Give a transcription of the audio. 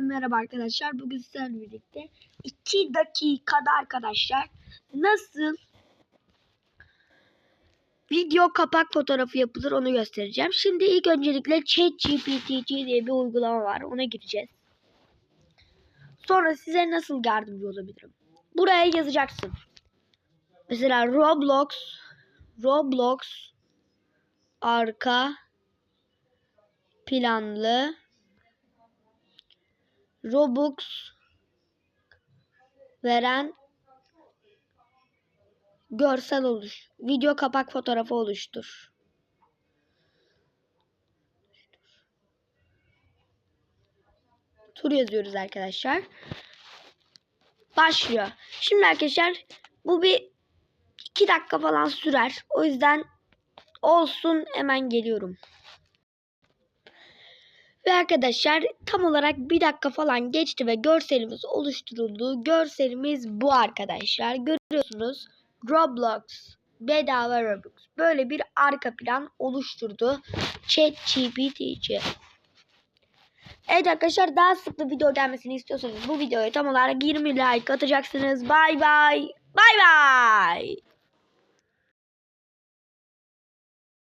merhaba arkadaşlar. Bugün sizlerle birlikte 2 dakikada arkadaşlar nasıl video kapak fotoğrafı yapılır onu göstereceğim. Şimdi ilk öncelikle ChatGPT diye bir uygulama var. Ona gireceğiz. Sonra size nasıl yardımcı olabilirim? Buraya yazacaksın. Mesela Roblox Roblox arka planlı Robux veren görsel oluş, video kapak fotoğrafı oluştur. Tur yazıyoruz arkadaşlar. Başlıyor. Şimdi arkadaşlar bu bir iki dakika falan sürer. O yüzden olsun hemen geliyorum. Ve arkadaşlar tam olarak bir dakika falan geçti ve görselimiz oluşturuldu. Görselimiz bu arkadaşlar. Görüyorsunuz Roblox bedava Robux. Böyle bir arka plan oluşturdu. ChatGPT için. Evet arkadaşlar daha sıklı video gelmesini istiyorsanız bu videoya tam olarak 20 like atacaksınız. Bay bay. Bay bay.